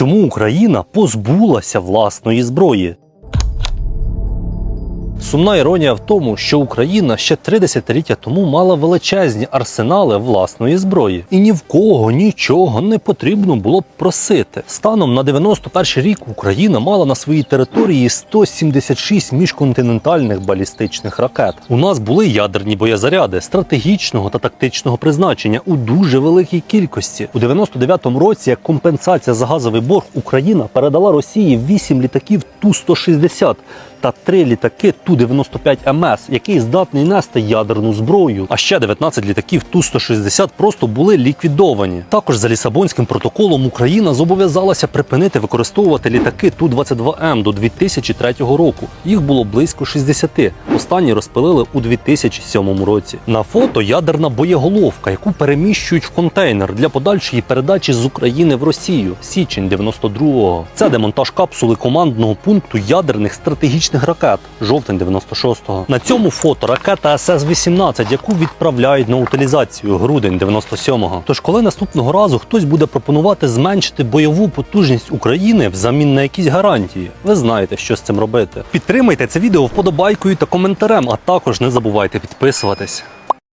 Чому Україна позбулася власної зброї? Сумна іронія в тому, що Україна ще три десятиліття тому мала величезні арсенали власної зброї, і ні в кого нічого не потрібно було б просити. Станом на 91 рік Україна мала на своїй території 176 міжконтинентальних балістичних ракет. У нас були ядерні боєзаряди стратегічного та тактичного призначення у дуже великій кількості. У 99-му році, як компенсація за газовий борг, Україна передала Росії 8 літаків Ту-160 та три літаки Ту-95 МС, який здатний нести ядерну зброю. А ще 19 літаків Ту-160 просто були ліквідовані. Також за Лісабонським протоколом Україна зобов'язалася припинити використовувати літаки Ту-22М до 2003 року. Їх було близько 60. Останні розпилили у 2007 році. На фото ядерна боєголовка, яку переміщують в контейнер для подальшої передачі з України в Росію. Січень 92-го. Це демонтаж капсули командного пункту ядерних стратегічних ракет. Жовтень 96-го. На цьому фото ракета СС-18, яку відправляють на утилізацію. Грудень 97-го. Тож, коли наступного разу хтось буде пропонувати зменшити бойову потужність України взамін на якісь гарантії, ви знаєте, що з цим робити. Підтримайте це відео вподобайкою та коментарем, а також не забувайте підписуватись.